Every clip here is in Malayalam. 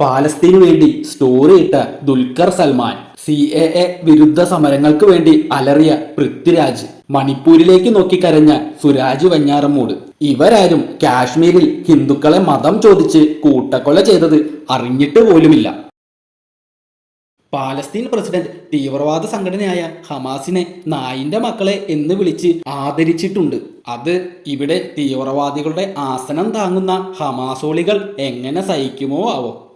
പാലസ്തീനു വേണ്ടി സ്റ്റോറി ഇട്ട Dulquer Salmaan C A A വിരുദ്ധ സമരങ്ങൾക്ക് വേണ്ടി അലറിയ പൃഥ്വിരാജ് മണിപ്പൂരിലേക്ക് നോക്കിക്കരഞ്ഞ സുരാജ് വഞ്ഞാറമ്മൂട്. ഇവരാരും കാശ്മീരിൽ ഹിന്ദുക്കളെ മതം ചോദിച്ച് കൂട്ടക്കൊല ചെയ്തത് അറിഞ്ഞിട്ട് പോലുമില്ല. പാലസ്തീൻ പ്രസിഡന്റ് തീവ്രവാദ സംഘടനയായ ഹമാസിനെ നായിന്റെ മക്കളെ എന്ന് വിളിച്ച് ആദരിച്ചിട്ടുണ്ട്. അത് ഇവിടെ തീവ്രവാദികളുടെ ആസനം താങ്ങുന്ന ഹമാസോളികൾ എങ്ങനെ സഹിക്കുമോ ആവോ?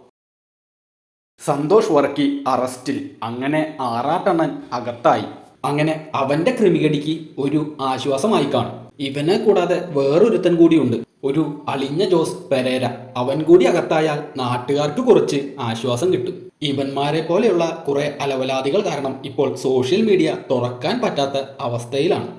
സന്തോഷ് വർക്കി അറസ്റ്റിൽ അങ്ങനെ ആറാട്ടണ്ണൻ അകത്തായി അങ്ങനെ അവന്റെ ക്രിമികടിക്ക് ഒരു ആശ്വാസമായി കാണും ഇവനെ കൂടാതെ വേറൊരുത്തൻ കൂടിയുണ്ട് ഒരു അളിഞ്ഞ ജോസ് പെരേര അവൻ കൂടി അകത്തായാൽ നാട്ടുകാർക്ക് കുറച്ച് ആശ്വാസം കിട്ടും ഇവന്മാരെ പോലെയുള്ള കുറെ അലവലാദികൾ കാരണം ഇപ്പോൾ സോഷ്യൽ മീഡിയ തുറക്കാൻ പറ്റാത്ത അവസ്ഥയിലാണ്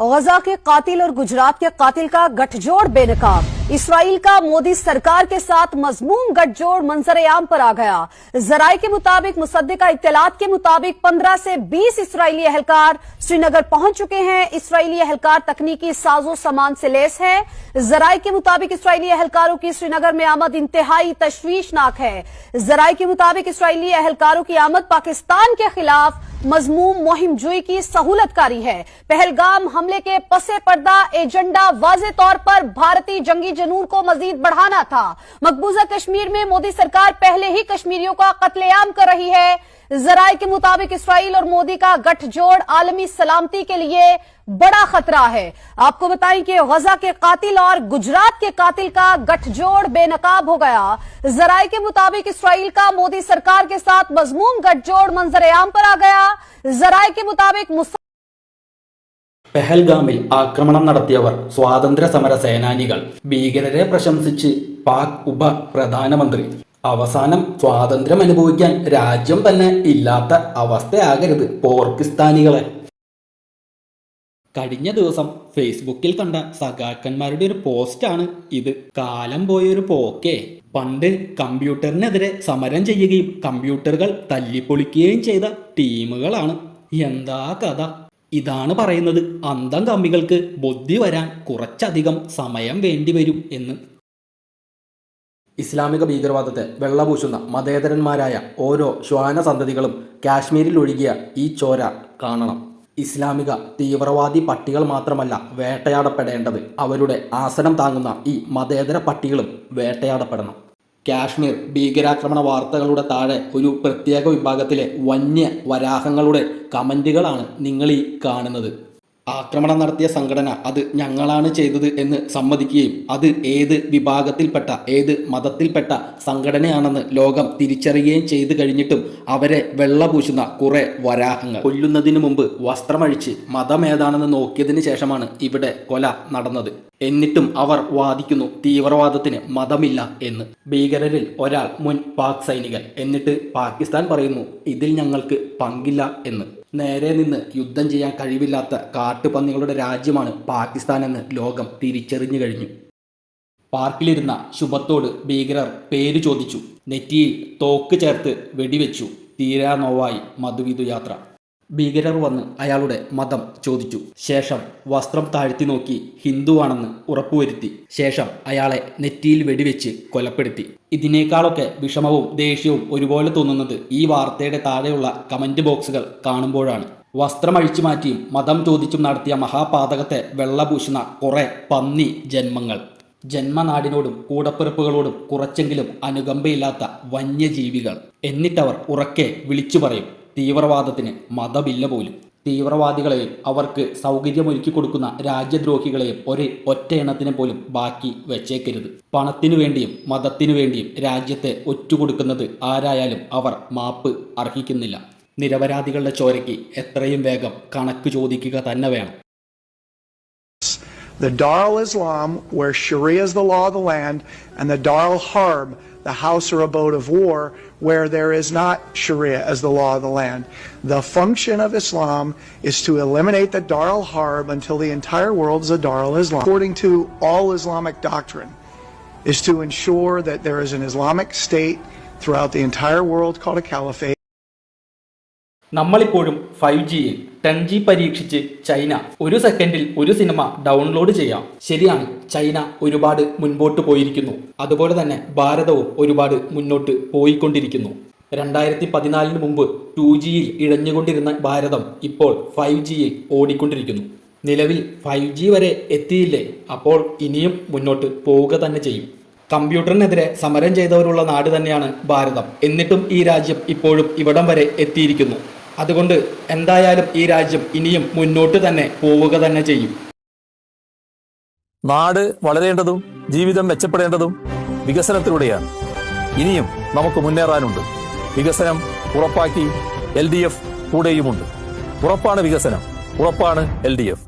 गजा के कातिल और गुजरात के कातिल का गठजोड़ बेनकाब इसराइल का मोदी सरकार के साथ मजमूम गठजोड़ मंजरेआम पर आ गया। जराये के मुताबिक, मुसद्दिका इतलात के मुताबिक 15 से 20 इसराइली एहलकार श्रीनगर पहुँच चुके हैं। इसराइली एहलकार तकनीकी साजो सामान से लेस है। जराये के मुताबिक इसराइली एहलकारों की श्रीनगर में आमद इंतहाई तशवीशनाक है। जराये के मुताबिक इसराइली एहलकारों की आमद पाकिस्तान के खिलाफ मजमूम मुहिम जुई की सहूलतकारी है। पहलगाम हमले के पसे पर्दा एजेंडा वाजे तौर पर भारतीय जंगी जनून को मजीद बढ़ाना था। मकबूजा कश्मीर में मोदी सरकार पहले ही कश्मीरियों का कत्लेआम कर रही है। जराये के मुताबिक इसराइल और मोदी का गठजोड़ आलमी सलामती के लिए बड़ा खतरा है। आपको बताएँ कि गजा के कातिल और गुजरात के कातिल का गठजोड़ बेनकाब हो गया। जराये के मुताबिक इसराइल का मोदी सरकार के साथ मजमून गठजोड़ मंजरेआम पर आ गया। जराये के मुताबिक പെഹൽഗാമിൽ ആക്രമണം നടത്തിയവർ സ്വാതന്ത്ര്യ സമര സേനാനികൾ ഭീകരരെ പ്രശംസിച്ച് പാക് ഉപ പ്രധാനമന്ത്രി അവസാനം സ്വാതന്ത്ര്യം അനുഭവിക്കാൻ രാജ്യം തന്നെ ഇല്ലാത്ത അവസ്ഥയാകരുത് പോർക്കിസ്ഥാനികളെ. കഴിഞ്ഞ ദിവസം ഫേസ്ബുക്കിൽ കണ്ട സഖാക്കന്മാരുടെ ഒരു പോസ്റ്റാണ് ഇത്. കാലം പോയൊരു പോക്കേ. പണ്ട് കമ്പ്യൂട്ടറിനെതിരെ സമരം ചെയ്യുകയും കമ്പ്യൂട്ടറുകൾ തല്ലിപ്പൊളിക്കുകയും ചെയ്ത ടീമുകളാണ്. എന്താ കഥ? ഇതാണ് പറയുന്നത്. അന്തം കമ്മികൾക്ക് ബുദ്ധി വരാൻ കുറച്ചധികം സമയം വേണ്ടിവരും എന്ന്. ഇസ്ലാമിക ഭീകരവാദത്തെ വെള്ളപൂശുന്ന മതേതരന്മാരായ ഓരോ ശ്വാന സന്തതികളും കാശ്മീരിൽ ഒഴുകിയ ഈ ചോര കാണണം. ഇസ്ലാമിക തീവ്രവാദി പട്ടികൾ മാത്രമല്ല വേട്ടയാടപ്പെടേണ്ടത്. അവരുടെ ആസനം താങ്ങുന്ന ഈ മതേതര പട്ടികളും വേട്ടയാടപ്പെടണം. കാശ്മീർ ഭീകരാക്രമണ വാർത്തകളുടെ താഴെ ഒരു പ്രത്യേക വിഭാഗത്തിലെ വന്യ വരാഹങ്ങളുടെ കമന്റുകളാണ് നിങ്ങൾ ഈ കാണുന്നത്. ആക്രമണം നടത്തിയ സംഘടന അത് ഞങ്ങളാണ് ചെയ്തത് എന്ന് സമ്മതിക്കുകയും അത് ഏത് വിഭാഗത്തിൽപ്പെട്ട ഏത് മതത്തിൽപ്പെട്ട സംഘടനയാണെന്ന് ലോകം തിരിച്ചറിയുകയും ചെയ്തു കഴിഞ്ഞിട്ടും അവരെ വെള്ളപൂശുന്ന കുറെ വരാഹങ്ങൾ. കൊല്ലുന്നതിന് മുമ്പ് വസ്ത്രമഴിച്ച് മതമേതാണെന്ന് നോക്കിയതിന് ശേഷമാണ് ഇവിടെ കൊല നടന്നത്. എന്നിട്ടും അവർ വാദിക്കുന്നു തീവ്രവാദത്തിന് മതമില്ല എന്ന്. ഭീകരരിൽ ഒരാൾ മുൻ പാക് സൈനികൻ. എന്നിട്ട് പാകിസ്ഥാൻ പറയുന്നു ഇതിൽ ഞങ്ങൾക്ക് പങ്കില്ല എന്ന്. നേരെ നിന്ന് യുദ്ധം ചെയ്യാൻ കഴിവില്ലാത്ത കാട്ടുപന്നികളുടെ രാജ്യമാണ് പാകിസ്ഥാൻ എന്ന് ലോകം തിരിച്ചറിഞ്ഞു കഴിഞ്ഞു. പാർക്കിലിരുന്ന ശുഭത്തോട് ഭീകരർ പേര് ചോദിച്ചു. നെറ്റിയിൽ തോക്ക് ചേർത്ത് വെടിവെച്ചു. തീരാ നോവായി മധുവിധു യാത്ര. ഭീകരർ വന്ന് അയാളുടെ മതം ചോദിച്ചു. ശേഷം വസ്ത്രം താഴ്ത്തി നോക്കി ഹിന്ദുവാണെന്ന് ഉറപ്പുവരുത്തി. ശേഷം അയാളെ നെറ്റിയിൽ വെടിവെച്ച് കൊലപ്പെടുത്തി. ഇതിനേക്കാളൊക്കെ വിഷമവും ദേഷ്യവും ഒരുപോലെ തോന്നുന്നത് ഈ വാർത്തയുടെ താഴെയുള്ള കമന്റ് ബോക്സുകൾ കാണുമ്പോഴാണ്. വസ്ത്രം അഴിച്ചു മാറ്റിയും മതം ചോദിച്ചും നടത്തിയ മഹാപാതകത്തെ വെള്ളപൂശുന്ന കുറെ പന്നി ജന്മങ്ങൾ. ജന്മനാടിനോടും കൂടപ്പിറപ്പുകളോടും കുറച്ചെങ്കിലും അനുകമ്പയില്ലാത്ത വന്യജീവികൾ. എന്നിട്ടവർ ഉറക്കെ വിളിച്ചു പറയും തീവ്രവാദത്തിന് മതമില്ല പോലും. തീവ്രവാദികളെയും അവർക്ക് സൗകര്യമൊരുക്കി കൊടുക്കുന്ന രാജ്യദ്രോഹികളെയും ഒരു ഒറ്റ എണ്ണത്തിന് പോലും ബാക്കി വെച്ചേക്കരുത്. പണത്തിനു വേണ്ടിയും മതത്തിനു വേണ്ടിയും രാജ്യത്തെ ഒറ്റുകൊടുക്കുന്നത് ആരായാലും അവർ മാപ്പ് അർഹിക്കുന്നില്ല. നിരപരാധികളുടെ ചോരയ്ക്ക് എത്രയും വേഗം കണക്ക് ചോദിക്കുക തന്നെ വേണം. The Darul Islam, where Sharia is the law of the land, and the Darul Harb, the house or abode of war, where there is not Sharia as the law of the land. The function of Islam is to eliminate the Dar al Harb until the entire world is a Dar al Islam. According to all Islamic doctrine, is to ensure that there is an Islamic state throughout the entire world called a caliphate. നമ്മളിപ്പോഴും ഫൈവ് ജിയിൽ ടെൻ ജി പരീക്ഷിച്ച് ചൈന ഒരു സെക്കൻഡിൽ ഒരു സിനിമ ഡൗൺലോഡ് ചെയ്യാം. ശരിയാണ് ചൈന ഒരുപാട് മുൻപോട്ട് പോയിരിക്കുന്നു. അതുപോലെ തന്നെ ഭാരതവും ഒരുപാട് മുന്നോട്ട് പോയിക്കൊണ്ടിരിക്കുന്നു. രണ്ടായിരത്തി പതിനാലിന് മുമ്പ് ടു ജിയിൽ ഇഴഞ്ഞുകൊണ്ടിരുന്ന ഭാരതം ഇപ്പോൾ ഫൈവ് ജിയിൽ ഓടിക്കൊണ്ടിരിക്കുന്നു. നിലവിൽ ഫൈവ് ജി വരെ എത്തിയില്ലേ? അപ്പോൾ ഇനിയും മുന്നോട്ട് പോവുക തന്നെ ചെയ്യും. കമ്പ്യൂട്ടറിനെതിരെ സമരം ചെയ്തവരുള്ള നാട് തന്നെയാണ് ഭാരതം. എന്നിട്ടും ഈ രാജ്യം ഇപ്പോഴും ഇവിടം വരെ എത്തിയിരിക്കുന്നു. അതുകൊണ്ട് എന്തായാലും ഈ രാജ്യം ഇനിയും മുന്നോട്ട് തന്നെ പോവുക തന്നെ ചെയ്യും. നാട് വളരേണ്ടതും ജീവിതം മെച്ചപ്പെടേണ്ടതും വികസനത്തിലൂടെയാണ്. ഇനിയും നമുക്ക് മുന്നേറാനുണ്ട്. വികസനം ഉറപ്പാക്കി എൽ ഡി എഫ് കൂടെയുമുണ്ട്. ഉറപ്പാണ് വികസനം. ഉറപ്പാണ് എൽ ഡി എഫ്.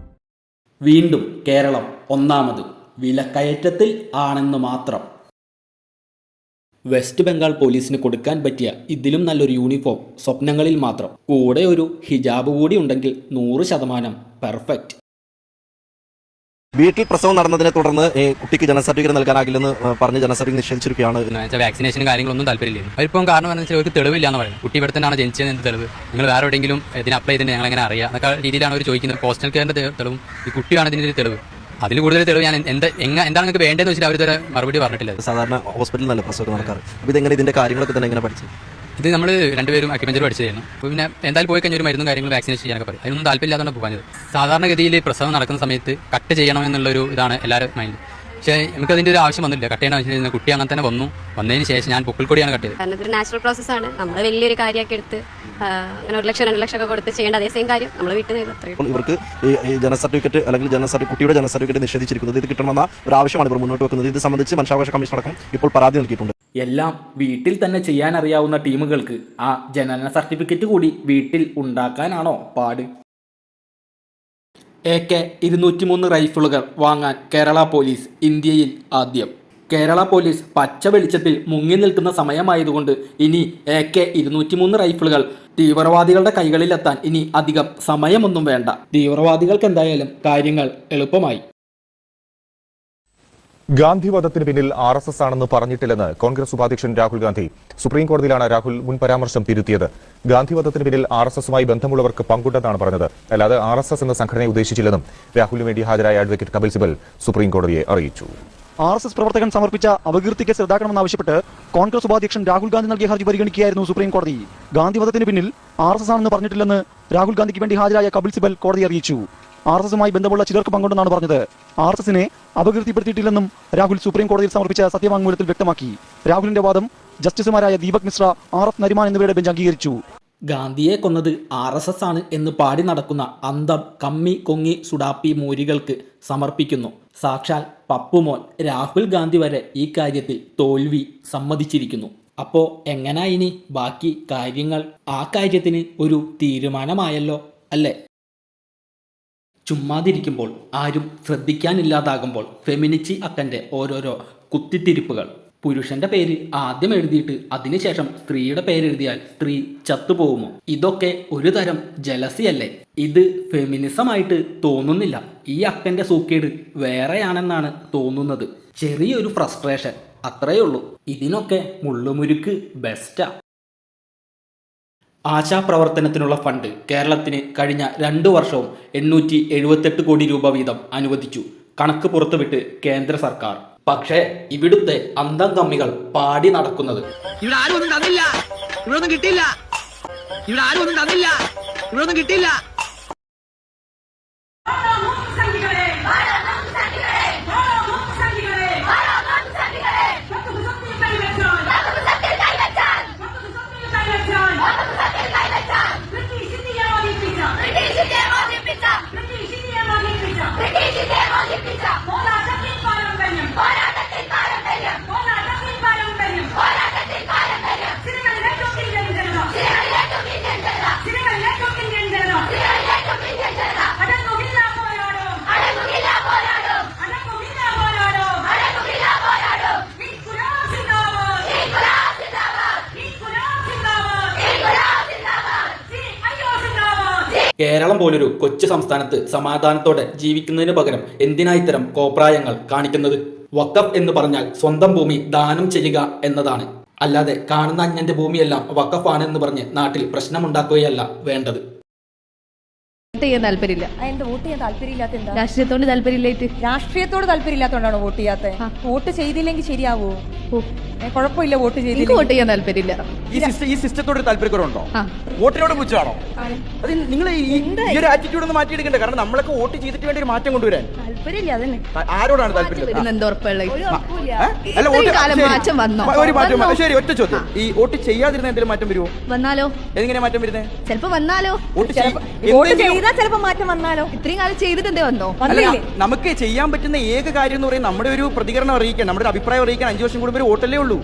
വീണ്ടും കേരളം ഒന്നാമത് വിലക്കയറ്റത്തിൽ ആണെന്ന് മാത്രം. വെസ്റ്റ് ബംഗാൾ പോലീസിന് കൊടുക്കാൻ പറ്റിയ ഇതിലും നല്ലൊരു യൂണിഫോം സ്വപ്നങ്ങളിൽ മാത്രം. കൂടെ ഒരു ഹിജാബ് കൂടി ഉണ്ടെങ്കിൽ നൂറ് ശതമാനം പെർഫെക്റ്റ്. വീട്ടിൽ പ്രസവം നടന്നതിനെ തുടർന്ന് കുട്ടിക്ക് ജനന സർട്ടിഫിക്കറ്റ് നൽകാനാകില്ലെന്ന് പറഞ്ഞ് ജനന സർട്ടിഫിക്കറ്റ് നിഷേധിച്ചിരിക്കുകയാണ് വാക്സിനേഷൻ വെച്ചാൽ വാക്സിനേഷനും കാര്യങ്ങളൊന്നും താല്പര്യമില്ല. അവരിപ്പം കാരണം എന്ന് വെച്ചാൽ അവർക്ക് തെളിവില്ല എന്ന് പറയുന്നത്. കുട്ടി ഇവിടെ തന്നെയാണ് ജനിച്ചത് എന്ത് തെളിവ്. നിങ്ങൾ വേറെ എവിടെയെങ്കിലും ഇതിന് അപ്ലൈ ചെയ്തിട്ട് ഞങ്ങൾ എങ്ങനെ അറിയാം? എന്നൊക്കെ രീതിയിലാണ് അവർ ചോദിക്കുന്നത്. പോസ്റ്റൽ കെയറിന്റെ തെളിവും ഈ കുട്ടിയാണ് ഇതിന്റെ തെളിവ്. അതിൽ കൂടുതൽ തെളിവ് ഞാൻ എന്താ എങ്ങനെ എന്താണ് നിങ്ങൾക്ക് വേണ്ടതെന്ന് വെച്ചാൽ അവർ ഇതുവരെ മറുപടി പറഞ്ഞിട്ടില്ല. സാധാരണ ഹോസ്പിറ്റലിൽ നല്ല പ്രസവം നടക്കാറ്. അപ്പോൾ എങ്ങനെ ഇതിന്റെ കാര്യങ്ങളൊക്കെ തന്നെ എങ്ങനെ പഠിച്ചു ഇത് നമ്മൾ രണ്ടുപേരും അക്യുപഞ്ചർ പഠിച്ചതായിരുന്നു. അപ്പോൾ പിന്നെ എന്തായാലും പോയി കഴിഞ്ഞ ഒരു മരുന്നും കാര്യങ്ങളും വാക്സിനേഷൻ ചെയ്യാനൊക്കെ പറയും. അതിനൊന്നും താല്പര്യമില്ലാത്തതാണ് പോകാഞ്ഞത്. സാധാരണഗതിയിൽ പ്രസവം നടക്കുന്ന സമയത്ത് കട്ട് ചെയ്യണം എന്നുള്ളൊരു ഇതാണ് എല്ലാവരും മൈൻഡ് പക്ഷേ നമുക്ക് അതിന്റെ ഒരു ആവശ്യം വന്നില്ല കട്ട് ചെയ്യണം ആവശ്യം കുട്ടി അങ്ങനെ തന്നെ വന്നു. വന്നതിന് ശേഷം ഞാൻ പൊക്കിൾക്കൊടിയാണ് കട്ട് ചെയ്തത്. കാരണം ഇതൊരു നാച്ചുറൽ പ്രോസസ്സാണ് നമ്മൾ വലിയൊരു കാര്യമൊക്കെ എടുത്ത് അങ്ങനെ ഒരു ലക്ഷം രണ്ട് ലക്ഷം ഒക്കെ കൊടുത്ത് ചെയ്യേണ്ട അതേ സെയിം കാര്യം നമ്മൾ വീട്ടിൽ നിന്ന് അത്രയും അപ്പോൾ ഇവർക്ക് ഈ ഈ ജനന സർട്ടിഫിക്കറ്റ് അല്ലെങ്കിൽ ജനന സർട്ടിഫിക്കറ്റ് കുട്ടിയുടെ ജനന സർട്ടിഫിക്കറ്റ് നിഷേധിച്ചിരിക്കുന്നത് ഇത് കിട്ടണമെന്ന ഒരു ആവശ്യമാണ് ഇവർ മുന്നോട്ട് വെക്കുന്നത്. ഇത് സംബന്ധിച്ച് മനുഷ്യാവകാശ കമ്മീഷൻ അടക്കം ഇപ്പോൾ പരാതി നൽകിയിട്ടുണ്ട്. എല്ലാം വീട്ടിൽ തന്നെ ചെയ്യാൻ അറിയാവുന്ന ടീമുകൾക്ക് ആ ജനന സർട്ടിഫിക്കറ്റ് കൂടി വീട്ടിൽ ഉണ്ടാക്കാനാണോ പാട്? എ കെ ഇരുന്നൂറ്റിമൂന്ന് റൈഫിളുകൾ വാങ്ങാൻ കേരള പോലീസ് ഇന്ത്യയിൽ ആദ്യം. കേരള പോലീസ് പച്ച വെളിച്ചത്തിൽ മുങ്ങി നിൽക്കുന്ന സമയമായതുകൊണ്ട് ഇനി എ കെ ഇരുന്നൂറ്റിമൂന്ന് റൈഫിളുകൾ തീവ്രവാദികളുടെ കൈകളിലെത്താൻ ഇനി അധികം സമയമൊന്നും വേണ്ട. തീവ്രവാദികൾക്ക് എന്തായാലും കാര്യങ്ങൾ എളുപ്പമായി. ഗാന്ധിവധത്തിന് പിന്നിൽ ആർ എസ് എസ് ആണെന്ന് പറഞ്ഞിട്ടില്ലെന്ന് കോൺഗ്രസ് ഉപാധ്യക്ഷൻ രാഹുൽ ഗാന്ധി സുപ്രീം കോടതിയിലാണ് രാഹുൽ മുൻ പരാമർശം തിരുത്തിയത്. ഗാന്ധിവധത്തിന് പിന്നിൽ ആർ എസ് എസുമായി ബന്ധമുള്ളവർക്ക് പങ്കുണ്ടെന്നാണ് പറഞ്ഞത്. അല്ലാതെ ആർ എസ് എസ് എന്ന സംഘടനയെ ഉദ്ദേശിച്ചില്ലെന്നും രാഹുലിന് വേണ്ടി ഹാജരായ അഡ്വക്കേറ്റ് കപിൽ സിബൽ സുപ്രീം കോടതിയെ അറിയിച്ചു. ആർ എസ് എസ് പ്രവർത്തകൻ സമർപ്പിച്ച അപകീർത്തി കേസ് റദ്ദാക്കണമെന്നാവശ്യപ്പെട്ട് കോൺഗ്രസ് ഉപാധ്യക്ഷൻ രാഹുൽ ഗാന്ധി നൽകിയ ഹർജി പരിഗണിക്കുകയായിരുന്നു സുപ്രീം കോടതി. ഗാന്ധിവധത്തിന് പിന്നിൽ ആർ എസ് എസ് ആണെന്ന് പറഞ്ഞിട്ടില്ലെന്ന് രാഹുൽ ഗാന്ധിക്ക് വേണ്ടി ഹാജരായ കപിൽ സിബൽ കോടതി അറിയിച്ചു. ആർ എസ് എസുമായി ബന്ധമുള്ള ചിലർക്ക് പങ്കുണ്ടെന്നാണ് പറഞ്ഞത്. ആർ എസ് എസിനെ അപകീർത്തിപ്പെടുത്തിയിട്ടില്ലെന്നും രാഹുൽ സുപ്രീം കോടതിയിൽ സമർപ്പിച്ച സത്യവാങ്മൂലത്തിൽ വ്യക്തമാക്കി. രാഹുലിന്റെ വാദം ജസ്റ്റിസുമാരായ ദീപക് മിശ്ര ആർ എഫ് നരിമാൻ എന്നിവരുടെ ബെഞ്ച് അംഗീകരിച്ചു. ഗാന്ധിയെ കൊന്നത് ആർ എസ് എസ് ആണ് എന്ന് പാടി നടക്കുന്ന അന്തം കമ്മി കൊങ്ങി സുഡാപ്പി മൂരികൾക്ക് സമർപ്പിക്കുന്നു. സാക്ഷാൽ പപ്പുമോൻ രാഹുൽ ഗാന്ധി വരെ ഈ കാര്യത്തിൽ തോൽവി സമ്മതിച്ചിരിക്കുന്നു. അപ്പോ എങ്ങനാ ഇനി ബാക്കി കാര്യങ്ങൾ? ആ കാര്യത്തിന് ഒരു തീരുമാനമായല്ലോ അല്ലേ? ചുമ്മാതിരിക്കുമ്പോൾ ആരും ശ്രദ്ധിക്കാനില്ലാതാകുമ്പോൾ ഫെമിനിച്ചി അക്കന്റെ ഓരോരോ കുത്തിത്തിരിപ്പുകൾ. പുരുഷന്റെ പേര് ആദ്യം എഴുതിയിട്ട് അതിനുശേഷം സ്ത്രീയുടെ പേരെഴുതിയാൽ സ്ത്രീ ചത്തുപോകുമോ ഇതൊക്കെ ഒരു തരം ജലസിയല്ലേ? ഇത് ഫെമിനിസമായിട്ട് തോന്നുന്നില്ല. ഈ അക്കന്റെ സൂക്കേട് വേറെയാണെന്നാണ് തോന്നുന്നത്. ചെറിയൊരു ഫ്രസ്ട്രേഷൻ അത്രയേ ഉള്ളൂ ഇതിനൊക്കെ മുള്ളുമുരുക്ക് ബെസ്റ്റാ. ആശാപ്രവർത്തനത്തിനുള്ള ഫണ്ട് കേരളത്തിന് കഴിഞ്ഞ രണ്ടു വർഷവും എണ്ണൂറ്റി എഴുപത്തെട്ട് കോടി രൂപ വീതം അനുവദിച്ചു. കണക്ക് പുറത്തുവിട്ട് കേന്ദ്ര സർക്കാർ. പക്ഷേ ഇവിടുത്തെ അന്തം കമ്മികൾ പാടി നടക്കുന്നത്. ഇവിടെ ആരും ഒന്നും തന്നില്ല. ഇവിടെ ഒന്നും കിട്ടില്ല ഇവിടെ ആരും ഒന്നും തന്നില്ല. ഇവിടെ ഒന്നും കിട്ടില്ല കേരളം പോലൊരു കൊച്ചു സംസ്ഥാനത്ത് സമാധാനത്തോടെ ജീവിക്കുന്നതിന് പകരം എന്തിനാ ഇത്തരം കോപ്രായങ്ങൾ കാണിക്കുന്നത്? വക്കഫ് എന്ന് പറഞ്ഞാൽ സ്വന്തം ഭൂമി ദാനം ചെയ്യുക എന്നതാണ്. അല്ലാതെ കാണുന്ന അന്യന്റെ ഭൂമിയെല്ലാം വക്കഫാണ് എന്ന് പറഞ്ഞ് നാട്ടിൽ പ്രശ്നമുണ്ടാക്കുകയല്ല വേണ്ടത്. വോട്ട് ചെയ്യാൻ താല്പര്യമില്ല. വോട്ട് ചെയ്യാൻ താല്പര്യമില്ലാത്ത എന്താ? രാഷ്ട്രീയത്തോട് താല്പര്യമില്ലായിട്ട്. രാഷ്ട്രീയത്തോട് താല്പര്യമില്ലാത്തോണ്ടാണോ വോട്ട് ചെയ്യാത്ത? വോട്ട് ചെയ്തില്ലെങ്കിൽ ശരിയാവോ? കുഴപ്പമില്ല വോട്ട് ചെയ്ത് വോട്ട് ചെയ്യാൻ താല്പര്യമില്ല. ഈ സിസ്റ്റം ഈ സിസ്റ്റത്തോട് താല്പര്യക്കുറവുണ്ടോ. വോട്ടിനോട് പുച്ഛമാണോ? അത് നിങ്ങൾ ഈ ഈ ഒരു ആറ്റിറ്റ്യൂഡ് ഒന്ന് മാറ്റിയെടുക്കണ്ടേ. കാരണം നമ്മളൊക്കെ വോട്ട് ചെയ്തിട്ട് വേണ്ടി ഒരു മാറ്റം കൊണ്ടുവരാൻ. താല്പര്യമില്ല അതന്നെ ആരോടാണ് താല്പര്യം? മാറ്റം വന്നോ? ഒരു മാറ്റം? ശരി ഒറ്റ ചോദ്യം. ഈ വോട്ട് ചെയ്യാതിരുന്ന എന്തെങ്കിലും മാറ്റം വരുമോ വന്നാലോ. എങ്ങനെ മാറ്റം ചിലപ്പോ വന്നാലോ. വോട്ട് ചെയ്താൽ ചിലപ്പോ മാറ്റം വന്നാലോ. ഇത്രയും കാലം വന്നോ? അല്ല നമുക്ക് ചെയ്യാൻ പറ്റുന്ന ഏക കാര്യം എന്ന് പറയുന്നത് നമ്മുടെ ഒരു പ്രതികരണം അറിയിക്കാൻ നമ്മുടെ ഒരു അഭിപ്രായം അറിയിക്കാൻ അഞ്ചു വർഷം കൂടുമ്പോൾ ഒരു വോട്ടല്ലേ ഉള്ളൂ.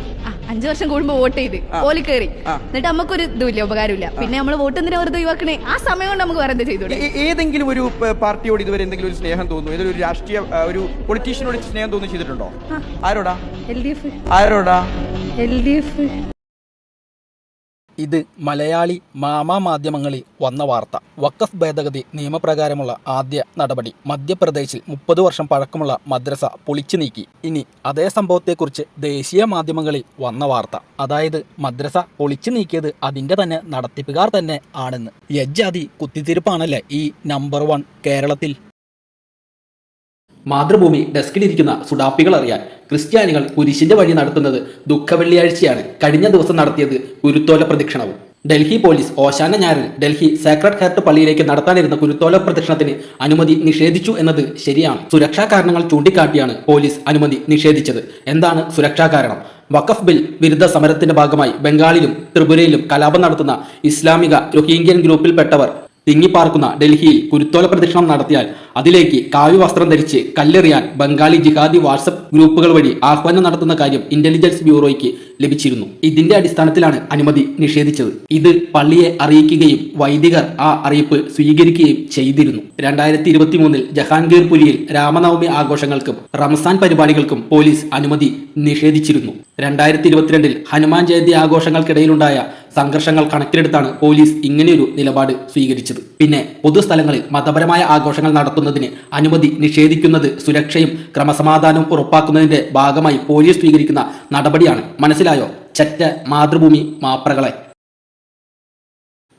അഞ്ചു വർഷം കൂടുമ്പോ വോട്ട് ചെയ്ത്. ഓലി കയറി. എന്നിട്ട് നമുക്കൊരു ഇതുമില്ല ഉപകാരമില്ല. പിന്നെ നമ്മൾ വോട്ട് എന്തിനാ വെറുതെ ഒഴിവാക്കണേ? ആ സമയം കൊണ്ട് നമുക്ക് വേറെ എന്താ ചെയ്തൂടെ ഏതെങ്കിലും ഒരു പാർട്ടിയോട് ഇതുവരെ എന്തെങ്കിലും ഒരു സ്നേഹം തോന്നുന്നു? ഏതൊരു രാഷ്ട്രീയ ഒരു പൊളിറ്റീഷ്യനോട് സ്നേഹം തോന്നുന്നു ചെയ്തിട്ടുണ്ടോ? ആരോടാ? L D F. ആരോടാ? L D F. ഇത് മലയാളി മാമാ മാധ്യമങ്ങളിൽ വന്ന വാർത്ത. വക്കഫ് ഭേദഗതി നിയമപ്രകാരമുള്ള ആദ്യ നടപടി. മധ്യപ്രദേശിൽ മുപ്പത് വർഷം പഴക്കമുള്ള മദ്രസ പൊളിച്ചു നീക്കി. ഇനി അതേ സംഭവത്തെക്കുറിച്ച് ദേശീയ മാധ്യമങ്ങളിൽ വന്ന വാർത്ത. അതായത് മദ്രസ പൊളിച്ചു നീക്കിയത് അതിന്റെ തന്നെ നടത്തിപ്പുകാർ തന്നെ ആണെന്ന്. യജ്ജാതി കുത്തിത്തിരിപ്പാണല്ലേ ഈ നമ്പർ വൺ കേരളത്തിൽ? മാതൃഭൂമി ഡെസ്കിലിരിക്കുന്ന സുഡാപ്പികൾ അറിയാൻ ക്രിസ്ത്യാനികൾ കുരിശിന്റെ വഴി നടത്തുന്നത് ദുഃഖവെള്ളിയാഴ്ചയാണ് കഴിഞ്ഞ ദിവസം നടത്തിയത് കുരുത്തോല പ്രദക്ഷിണവും. ഡൽഹി പോലീസ് ഓശാന ഞായറിൽ ഡൽഹി സേക്രഡ് ഹാർട്ട് പള്ളിയിലേക്ക് നടത്താനിരുന്ന കുരുത്തോല പ്രദക്ഷിണത്തിന് അനുമതി നിഷേധിച്ചു എന്നത് ശരിയാണ്. സുരക്ഷാ കാരണങ്ങൾ ചൂണ്ടിക്കാട്ടിയാണ് പോലീസ് അനുമതി നിഷേധിച്ചത്. എന്താണ് സുരക്ഷാ കാരണം? വഖഫ് ബിൽ വിരുദ്ധ സമരത്തിന്റെ ഭാഗമായി ബംഗാളിലും ത്രിപുരയിലും കലാപം നടത്തുന്ന ഇസ്ലാമിക റൊഹിംഗ്യൻ ഗ്രൂപ്പിൽപ്പെട്ടവർ തിങ്ങിപ്പാർക്കുന്ന ഡൽഹിയിൽ കുരുത്തോല പ്രദക്ഷിണം നടത്തിയാൽ അതിലേക്ക് കാവ്യ വസ്ത്രം ധരിച്ച് കല്ലെറിയാൻ ബംഗാളി ജിഹാദി വാട്സപ്പ് ഗ്രൂപ്പുകൾ വഴി ആഹ്വാനം നടത്തുന്ന കാര്യം ഇന്റലിജൻസ് ബ്യൂറോയ്ക്ക് ലഭിച്ചിരുന്നു. ഇതിന്റെ അടിസ്ഥാനത്തിലാണ് അനുമതി നിഷേധിച്ചത്. ഇത് പള്ളിയെ അറിയിക്കുകയും വൈദികർ ആ അറിയിപ്പ് സ്വീകരിക്കുകയും ചെയ്തിരുന്നു. രണ്ടായിരത്തി ഇരുപത്തി മൂന്നിൽ ജഹാംഗീർപുരിയിൽ രാമനവമി ആഘോഷങ്ങൾക്കും റംസാൻ പരിപാടികൾക്കും പോലീസ് അനുമതി നിഷേധിച്ചിരുന്നു. രണ്ടായിരത്തി ഇരുപത്തിരണ്ടിൽ ഹനുമാൻ ജയന്തി ആഘോഷങ്ങൾക്കിടയിലുണ്ടായ സംഘർഷങ്ങൾ കണക്കിലെടുത്താണ് പോലീസ് ഇങ്ങനെയൊരു നിലപാട് സ്വീകരിച്ചത്. പിന്നെ പൊതുസ്ഥലങ്ങളിൽ മതപരമായ ആഘോഷങ്ങൾ നടത്തുന്നതിന് അനുമതി നിഷേധിക്കുന്നത് സുരക്ഷയും ക്രമസമാധാനവും ഉറപ്പാക്കുന്നതിന്റെ ഭാഗമായി പോലീസ് സ്വീകരിക്കുന്ന നടപടിയാണ്. മനസ്സിലായോ? ചറ്റ മാതൃഭൂമി മാപ്രകളെ.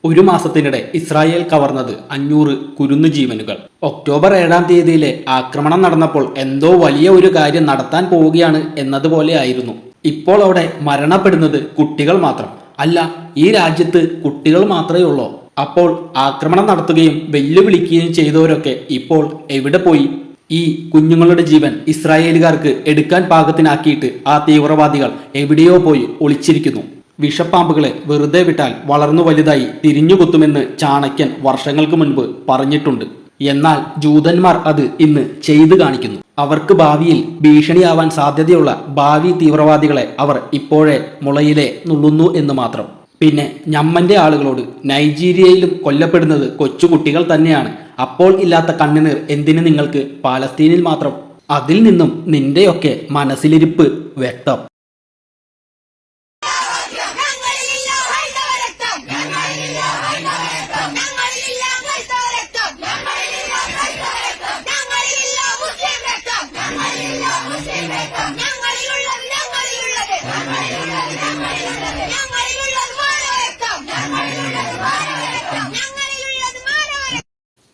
ഒരു മാസത്തിനിടെ ഇസ്രായേൽ കവർന്നത് അഞ്ഞൂറ് കുരുന്നു ജീവനുകൾ ഒക്ടോബർ ഏഴാം തീയതിയിലെ ആക്രമണം നടന്നപ്പോൾ എന്തോ വലിയ ഒരു കാര്യം നടത്താൻ പോവുകയാണ് എന്നതുപോലെയായിരുന്നു ഇപ്പോൾ അവിടെ മരണപ്പെടുന്നത് കുട്ടികൾ മാത്രം. അല്ല ഈ രാജ്യത്ത് കുട്ടികൾ മാത്രമേ ഉള്ളൂ? അപ്പോൾ ആക്രമണം നടത്തുകയും വെല്ലുവിളിക്കുകയും ചെയ്തവരൊക്കെ ഇപ്പോൾ എവിടെ പോയി? ഈ കുഞ്ഞുങ്ങളുടെ ജീവൻ ഇസ്രായേലുകാർക്ക് എടുക്കാൻ പാകത്തിനാക്കിയിട്ട് ആ തീവ്രവാദികൾ എവിടെയോ പോയി ഒളിച്ചിരിക്കുന്നു. വിഷപ്പാമ്പുകളെ വെറുതെ വിട്ടാൽ വളർന്നു വലുതായി തിരിഞ്ഞുകുത്തുമെന്ന് ചാണക്യൻ വർഷങ്ങൾക്ക് മുൻപ് പറഞ്ഞിട്ടുണ്ട്. എന്നാൽ ജൂതന്മാർ അത് ഇന്ന് ചെയ്തു കാണിക്കുന്നു. അവർക്ക് ഭാവിയിൽ ഭീഷണിയാവാൻ സാധ്യതയുള്ള ഭാവി തീവ്രവാദികളെ അവർ ഇപ്പോഴേ മുളയിലെ നുള്ളുന്നു എന്ന് മാത്രം. പിന്നെ ഞമ്മന്റെ ആളുകളോട് നൈജീരിയയിലും കൊല്ലപ്പെടുന്നത് കൊച്ചുകുട്ടികൾ തന്നെയാണ്. അപ്പോൾ ഇല്ലാത്ത കണ്ണുനീർ എന്തിന് നിങ്ങൾക്ക് പാലസ്തീനിൽ മാത്രം? അതിൽ നിന്നും നിന്റെയൊക്കെ മനസ്സിലിരിപ്പ് വ്യക്തം.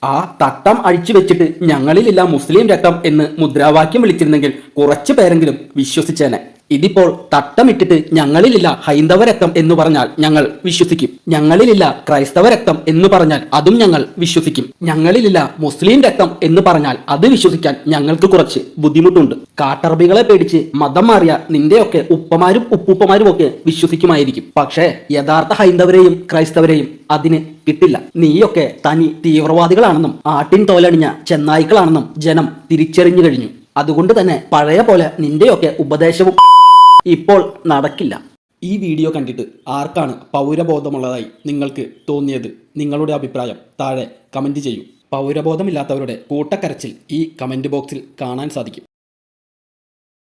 ആ തട്ടം അഴിച്ചു വെച്ചിട്ട് ഞങ്ങളിലില്ല മുസ്ലിം രക്തം എന്ന് മുദ്രാവാക്യം വിളിച്ചിരുന്നെങ്കിൽ കുറച്ചു പേരെങ്കിലും വിശ്വസിച്ചേനെ. ഇതിപ്പോൾ തട്ടമിട്ടിട്ട് ഞങ്ങളിലില്ല ഹൈന്ദവ രക്തം എന്ന് പറഞ്ഞാൽ ഞങ്ങൾ വിശ്വസിക്കും. ഞങ്ങളിലില്ല ക്രൈസ്തവ രക്തം എന്ന് പറഞ്ഞാൽ അതും ഞങ്ങൾ വിശ്വസിക്കും. ഞങ്ങളിലില്ല മുസ്ലിം രക്തം എന്ന് പറഞ്ഞാൽ അത് വിശ്വസിക്കാൻ ഞങ്ങൾക്ക് കുറച്ച് ബുദ്ധിമുട്ടുണ്ട്. കാട്ടറബികളെ പേടിച്ച് മതം മാറിയ നിന്റെയൊക്കെ ഉപ്പമാരും ഉപ്പൂപ്പമാരും ഒക്കെ വിശ്വസിക്കുമായിരിക്കും. പക്ഷേ യഥാർത്ഥ ഹൈന്ദവരെയും ക്രൈസ്തവരെയും അതിന് കിട്ടില്ല. നീയൊക്കെ തനി തീവ്രവാദികളാണെന്നും ആട്ടിൻ തോലണിഞ്ഞ ചെന്നായ്ക്കളാണെന്നും ജനം തിരിച്ചറിഞ്ഞു കഴിഞ്ഞു. അതുകൊണ്ട് തന്നെ പഴയ പോലെ നിന്റെയൊക്കെ ഉപദേശവും ഇപ്പോൾ നടക്കില്ല. ഈ വീഡിയോ കണ്ടിട്ട് ആർക്കാണ് പൗരബോധമുള്ളതായി നിങ്ങൾക്ക് തോന്നിയത്? നിങ്ങളുടെ അഭിപ്രായം താഴെ കമന്റ് ചെയ്യൂ. പൗരബോധമില്ലാത്തവരുടെ കൂട്ടക്കരച്ചിൽ ഈ കമന്റ് ബോക്സിൽ കാണാൻ സാധിക്കും.